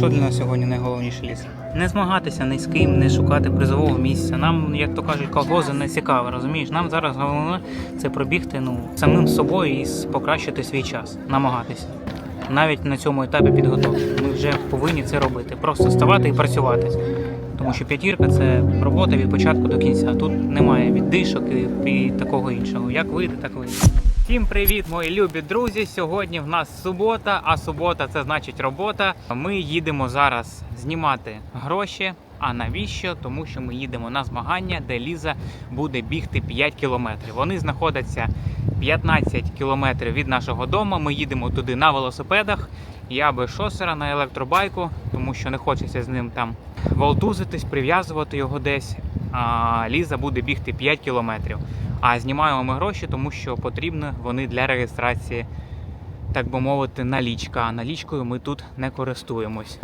Що для нас сьогодні найголовніше ліс? Не змагатися ні з ким, не шукати призового місця. Нам, як то кажуть, колгози не цікаво, розумієш? Нам зараз головне це пробігти ну, самим собою і покращити свій час, намагатися. Навіть на цьому етапі підготовки. Ми вже повинні це робити. Просто вставати і працювати. Тому що п'ятірка це робота від початку до кінця. Тут немає віддишок і, і такого іншого. Як вийде, так вийде. Всім привіт, мої любі друзі! Сьогодні в нас субота, а субота це значить робота. Ми їдемо зараз знімати гроші. А навіщо? Тому що ми їдемо на змагання, де Ліза буде бігти 5 кілометрів. Вони знаходяться 15 кілометрів від нашого дому. Ми їдемо туди на велосипедах. Я без шосера на електробайку, тому що не хочеться з ним там волтузитись, прив'язувати його десь. А Ліза буде бігти 5 кілометрів. А знімаємо ми гроші, тому що потрібні вони для реєстрації, так би мовити, налічка. А налічкою ми тут не користуємось.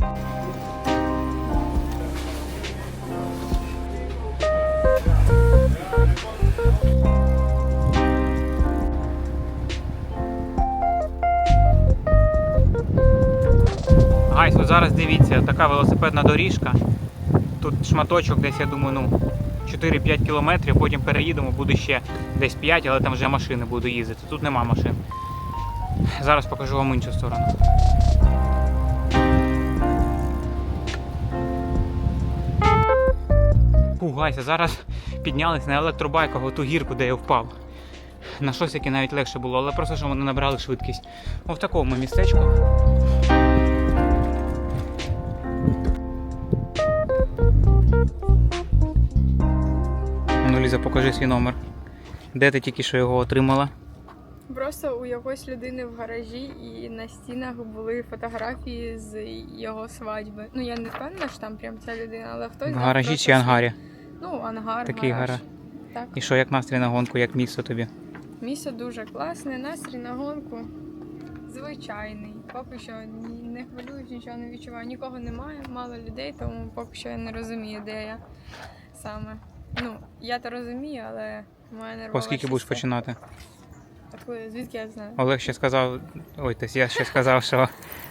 Гайс, зараз дивіться, така велосипедна доріжка. Тут шматочок десь, я думаю, ну 4-5 кілометрів, потім переїдемо, буде ще десь 5, але там вже машини будуть їздити. Тут нема машин. Зараз покажу вам іншу сторону. Пугайся, зараз піднялись на електробайках оту гірку, де я впав. На шосіки навіть легше було, але просто що вони набрали швидкість. О, в такому містечку. Ліза, покажи свій номер. Де ти тільки що його отримала? Просто у якоїсь людини в гаражі і на стінах були фотографії з його свадьби. Ну я не впевнена, що там прям ця людина, але хтось В гаражі просто чи ангарі? Ну, ангар. Такий гараж. гараж. Так. І що, як настрій на гонку, як місто тобі? Місце дуже класне, настрій на гонку звичайний. Поки що не хвилююсь, нічого не відчуваю. Нікого немає, мало людей, тому поки що я не розумію, де я саме. Ну, я то розумію, але моя нервова Оскільки будеш система- починати? Такої, звідки я знаю? Олег ще сказав, ой, тобто я ще сказав, що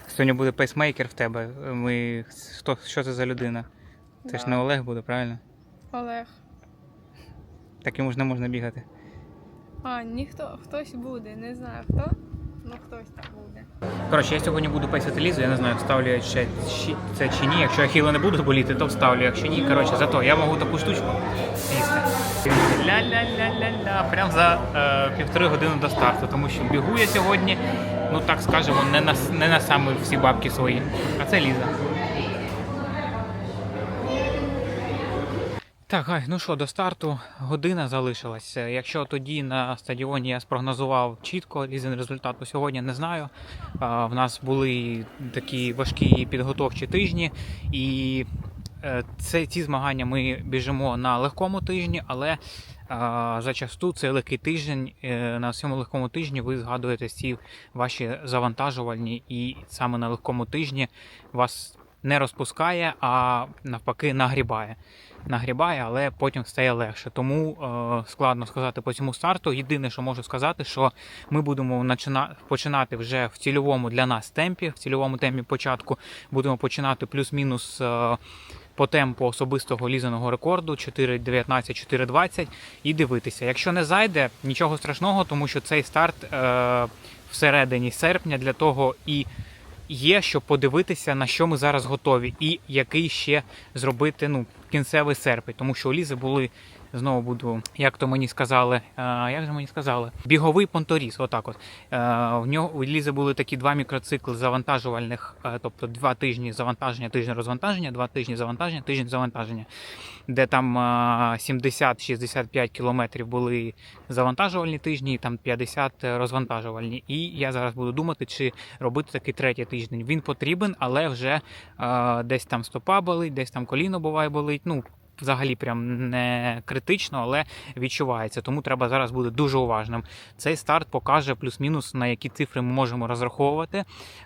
сьогодні буде пейсмейкер в тебе. Ми хто що це за людина? Це ж Да. не Олег буде, правильно? Олег. Так йому ж не можна бігати. А, ніхто, хтось буде, не знаю хто, ну хтось там буде. Коротше, я сьогодні буду писати лізу, я не знаю, вставлю ще це чи ні. Якщо ахіли не будуть боліти, то вставлю. Якщо ні, коротше, зато я можу таку штучку з'їсти. Ля-ля-ля-ля-ля. Прям за е, півтори години до старту, тому що бігу я сьогодні, ну так скажемо, не на, не на саме всі бабки свої. А це Ліза. Так, Гай, ну що, до старту година залишилась. Е, Якщо тоді на стадіоні я спрогнозував чітко різний результат, то сьогодні не знаю. В нас були такі важкі підготовчі тижні, і е, це ці змагання ми біжимо на легкому тижні, але зачасту цей легкий тиждень е, на цьому легкому тижні ви згадуєте ці ваші завантажувальні, і саме на легкому тижні вас не розпускає, а навпаки нагрібає нагрібає, але потім стає легше. Тому е, складно сказати по цьому старту. Єдине, що можу сказати, що ми будемо починати вже в цільовому для нас темпі, в цільовому темпі початку будемо починати плюс-мінус. Е, по темпу особистого лізаного рекорду 4.19, 4.20 і дивитися. Якщо не зайде, нічого страшного, тому що цей старт е, всередині серпня для того і є, щоб подивитися, на що ми зараз готові, і який ще зробити ну, кінцевий серпень. Тому що у Лізи були, знову буду, як то мені сказали, е, як же мені сказали, біговий понторіз. Отак от. Е, в нього у Лізи були такі два мікроцикли завантажувальних, е, тобто два тижні завантаження, тиждень розвантаження, два тижні завантаження, тиждень завантаження, де там е, 70-65 кілометрів були завантажувальні тижні, там 50 розвантажувальні. І я зараз буду думати, чи робити такий третій тиждень. Він потрібен, але вже десь там стопа болить, десь там коліно буває болить. Ну, взагалі прям не критично, але відчувається. Тому треба зараз бути дуже уважним. Цей старт покаже плюс-мінус на які цифри ми можемо розраховувати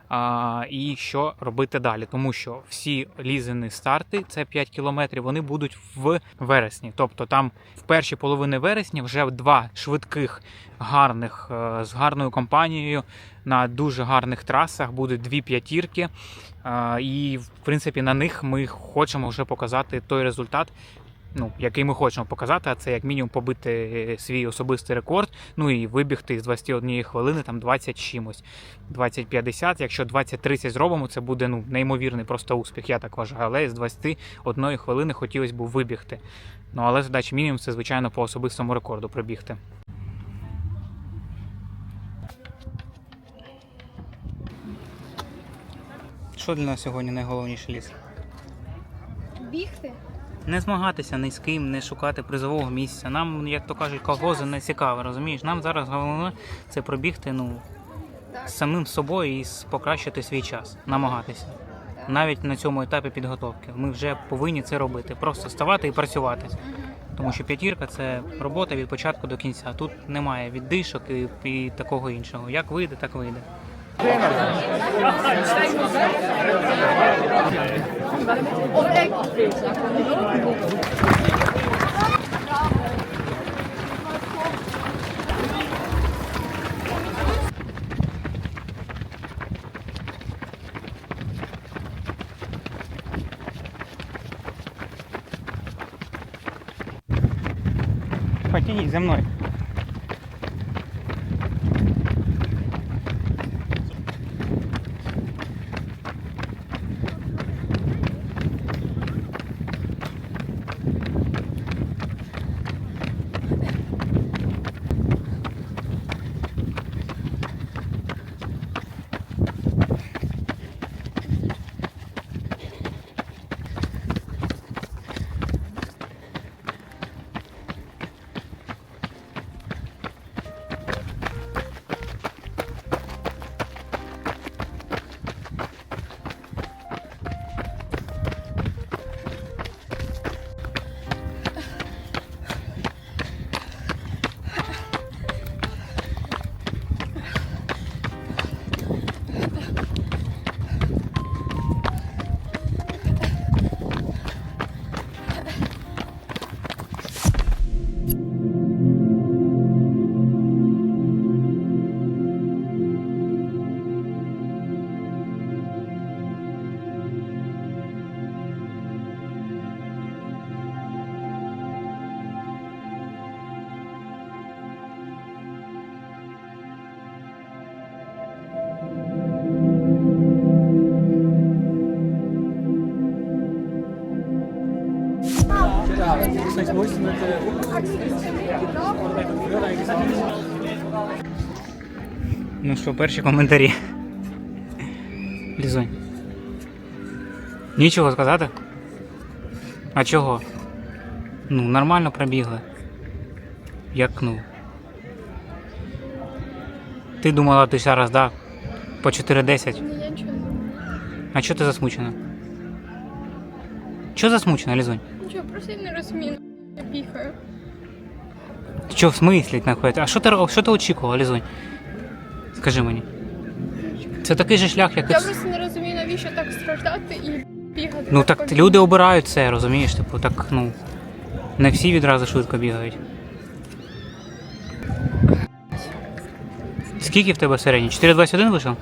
а, і що робити далі. Тому що всі лізини старти, це 5 кілометрів, вони будуть в вересні. Тобто там в перші половини вересня вже два швидких, гарних е, з гарною компанією на дуже гарних трасах, будуть дві п'ятірки. І, в принципі, на них ми хочемо вже показати той результат, ну, який ми хочемо показати, а це як мінімум побити свій особистий рекорд, ну і вибігти з 21 хвилини, там 20 чимось, 20-50. Якщо 20-30 зробимо, це буде ну, неймовірний просто успіх, я так вважаю. Але з 21 хвилини хотілося б вибігти. Ну, але задача мінімум це, звичайно, по особистому рекорду прибігти. Що для нас сьогодні найголовніше ліс? Бігти? Не змагатися ні з ким, не шукати призового місця. Нам, як то кажуть, колгози не цікаво, розумієш? Нам зараз головне це пробігти ну, з самим собою і покращити свій час, намагатися. Навіть на цьому етапі підготовки. Ми вже повинні це робити. Просто ставати і працювати. Тому що п'ятірка це робота від початку до кінця. Тут немає віддишок і, і такого іншого. Як вийде, так вийде. Потяніть за мною. Що, перші коментарі. Лізонь. Нічого сказати? А чого? Ну, нормально пробігли. Як ну. Ти думала, ти зараз, да? По 4.10. Ні, я нічого не знаю. А чого ти засмучена? Чого засмучена, Лізонь? Нічого, просто я не розумію. Я бігаю. Ти чого в смислі знаходиться? А що ти, що ти очікувала, Лізонь? Скажи мені. Це такий же шлях, як і Я просто не розумію, навіщо так страждати і бігати. Ну так повільно. люди обирають це, розумієш? Типу, так, ну. Не всі відразу швидко бігають. Скільки в тебе середній? 4,21 вийшов?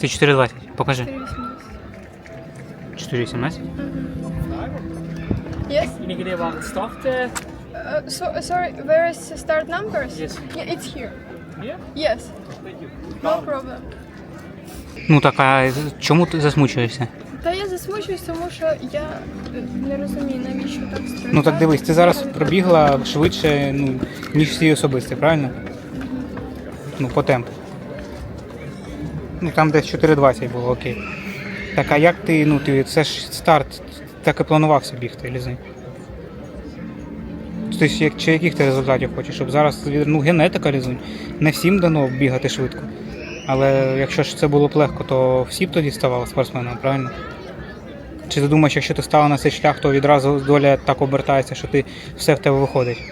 Ти 4,20. Покажи. 4,18. 4,18? Yes. Uh, so, sorry, where is the start numbers? Yes. Yeah, it's here. Yes. No problem. Ну так, а чому ти засмучуєшся? Та я засмучуюсь, тому що я е, не розумію, навіщо так страждати. Ну так дивись, ти зараз пробігла швидше, ну, ніж всі особисті, правильно? Ну, по темпу. Ну там десь 4.20 було, окей. Так, а як ти, ну ти це ж старт, так і планувався бігти, Лізень? Тобто, як, чи яких ти результатів хочеш? Щоб зараз ну, генетика лізунь. Не всім дано бігати швидко. Але якщо ж це було б легко, то всі б тоді ставали спортсменами, правильно? Чи ти думаєш, якщо ти стала на цей шлях, то відразу доля так обертається, що ти все в тебе виходить?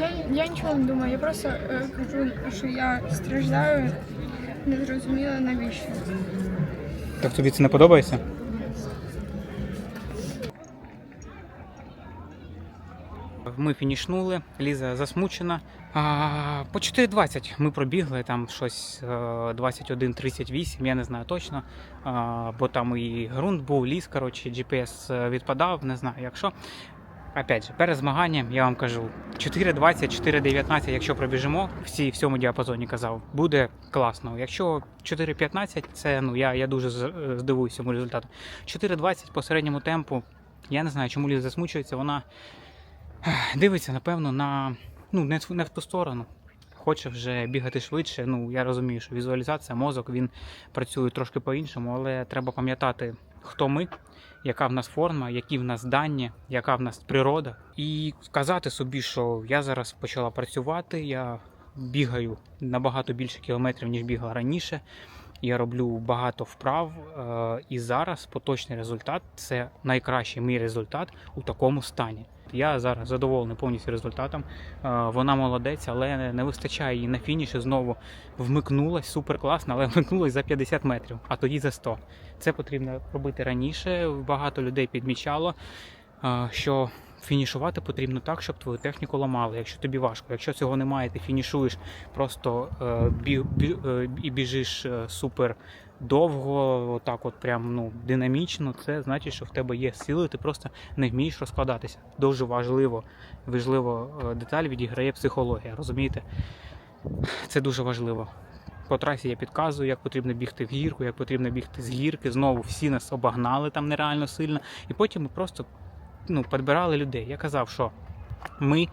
Я, я нічого не думаю, я просто е, кажу, що я страждаю, не зрозуміла навіщо. Так тобі це не подобається? Ми фінішнули, Ліза засмучена. А, по 4.20 ми пробігли там щось е, 21.38, я не знаю точно. А, бо там і ґрунт був, ліс, коротше, GPS е, відпадав, не знаю якщо. Опять же, перед змаганням я вам кажу 4.20, 4.19, якщо пробіжимо, всі в цьому діапазоні казав, буде класно. Якщо 4.15, це ну я, я дуже е, здивуюся цьому результату. 4.20 по середньому темпу. Я не знаю, чому Ліза засмучується. Вона дивиться, напевно, на ну не, не в ту сторону. Хоче вже бігати швидше. Ну я розумію, що візуалізація, мозок він працює трошки по-іншому, але треба пам'ятати, хто ми, яка в нас форма, які в нас дані, яка в нас природа, і сказати собі, що я зараз почала працювати, я бігаю набагато більше кілометрів, ніж бігала раніше. Я роблю багато вправ, е, і зараз поточний результат це найкращий мій результат у такому стані. Я зараз задоволений повністю результатом. Е, Вона молодець, але не вистачає їй на фініші. Знову вмикнулась супер класно, але вмикнулась за 50 метрів, а тоді за 100. Це потрібно робити раніше. Багато людей підмічало, е, що фінішувати потрібно так, щоб твою техніку ламали. Якщо тобі важко, якщо цього немає, ти фінішуєш просто е, і біжиш супер довго, отак, от прям ну динамічно. Це значить, що в тебе є сили, ти просто не вмієш розкладатися. Дуже важливо, важливо е, деталь відіграє психологія. Розумієте? Це дуже важливо. По трасі я підказую, як потрібно бігти в гірку, як потрібно бігти з гірки. Знову всі нас обогнали там нереально сильно. І потім ми просто ну, підбирали людей. Я казав, що ми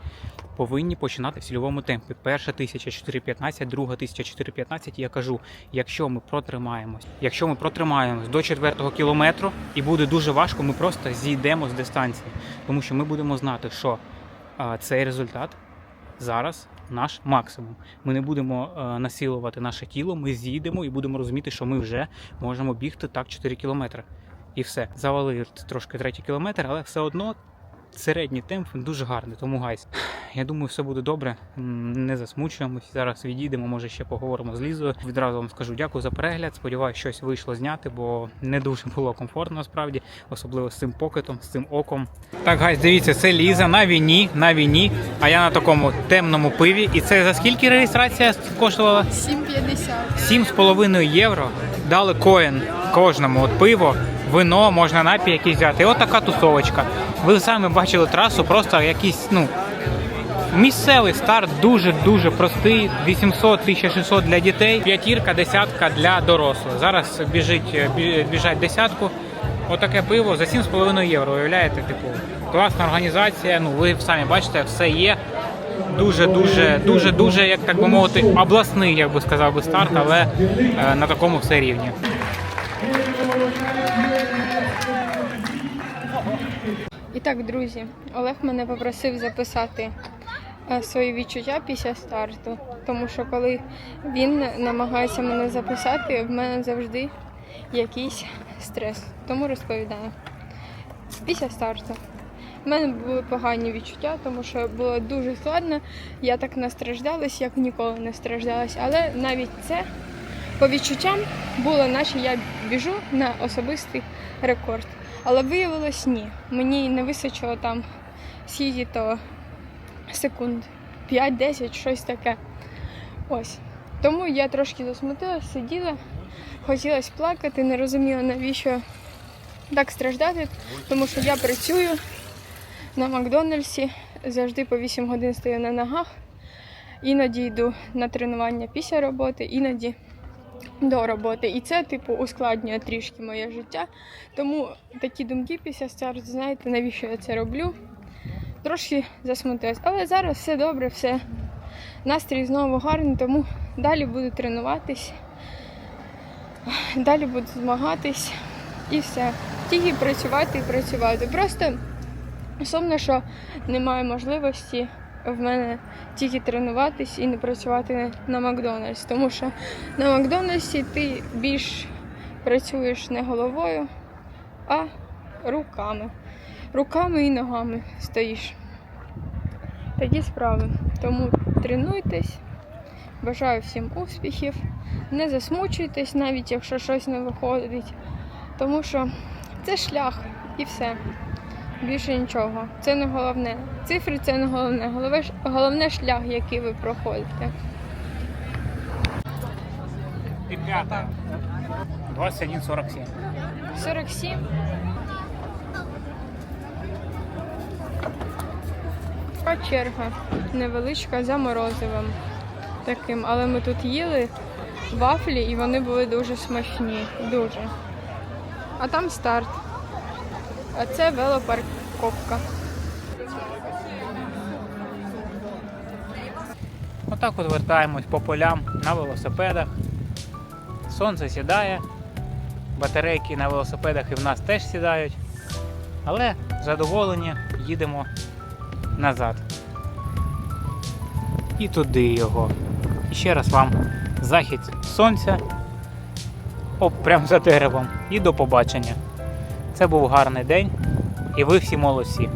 повинні починати в цільовому темпі. Перша тисяча 4.15, друга тисяча 4.15. Я кажу, якщо ми протримаємось, якщо ми протримаємось до четвертого кілометру і буде дуже важко, ми просто зійдемо з дистанції, тому що ми будемо знати, що а, цей результат зараз наш максимум. Ми не будемо е, насилувати наше тіло, ми з'їдемо і будемо розуміти, що ми вже можемо бігти так 4 кілометри. І все. Завалив трошки третій кілометр, але все одно середній темп дуже гарний, тому гайс. Я думаю, все буде добре. Не засмучуємось. Зараз відійдемо, може ще поговоримо з Лізою. Відразу вам скажу дякую за перегляд. Сподіваюсь, щось вийшло зняти, бо не дуже було комфортно насправді, особливо з цим покетом, з цим оком. Так, гайс, дивіться, це Ліза на війні, на війні, а я на такому темному пиві. І це за скільки реєстрація коштувала? 7,50. 7,5 євро дали коін кожному. От пиво, вино, можна напій якийсь взяти. І от така тусовочка. Ви самі бачили трасу, просто якийсь, ну. Місцевий старт дуже-дуже простий. 800-1600 для дітей, п'ятірка, десятка для дорослих. Зараз біжить, біжать десятку. Отаке пиво за 7,5 євро. Уявляєте, типу, класна організація. Ну, ви самі бачите, все є. Дуже, дуже, дуже, дуже, як так би мовити, обласний, як би сказав би старт, але е, на такому все рівні. Так, друзі, Олег мене попросив записати е, свої відчуття після старту, тому що коли він намагається мене записати, в мене завжди якийсь стрес. Тому розповідаю. Після старту. У мене були погані відчуття, тому що було дуже складно. Я так настраждалась, як ніколи не страждалась. Але навіть це по відчуттям було, наче я біжу на особистий рекорд. Але виявилось ні. Мені не вистачило там скільки то секунд 5-10, щось таке. Ось. Тому я трошки засмутилась, сиділа, хотілося плакати, не розуміла, навіщо так страждати, тому що я працюю на Макдональдсі, завжди по 8 годин стою на ногах. Іноді йду на тренування після роботи, іноді до роботи. І це, типу, ускладнює трішки моє життя. Тому такі думки після старту, знаєте, навіщо я це роблю? Трошки засмутилась. Але зараз все добре, все. Настрій знову гарний, тому далі буду тренуватись, далі буду змагатись і все. Тільки працювати і працювати. Просто сумно, що немає можливості в мене тільки тренуватись і не працювати на Макдональдс. Тому що на Макдональдсі ти більш працюєш не головою, а руками. Руками і ногами стоїш. Такі справи. Тому тренуйтесь. Бажаю всім успіхів. Не засмучуйтесь, навіть якщо щось не виходить. Тому що це шлях і все. Більше нічого. Це не головне. Цифри це не головне. Головне, головне шлях, який ви проходите. І п'ята. 21.47. 47. А черга невеличка за морозивом таким, але ми тут їли вафлі і вони були дуже смачні. Дуже. А там старт. А це велопарковка. Отак от вертаємось по полям на велосипедах. Сонце сідає, батарейки на велосипедах і в нас теж сідають. Але задоволені їдемо назад. І туди його. І ще раз вам захід сонця. Оп, прямо за деревом. І до побачення. Це був гарний день, і ви всі молодці.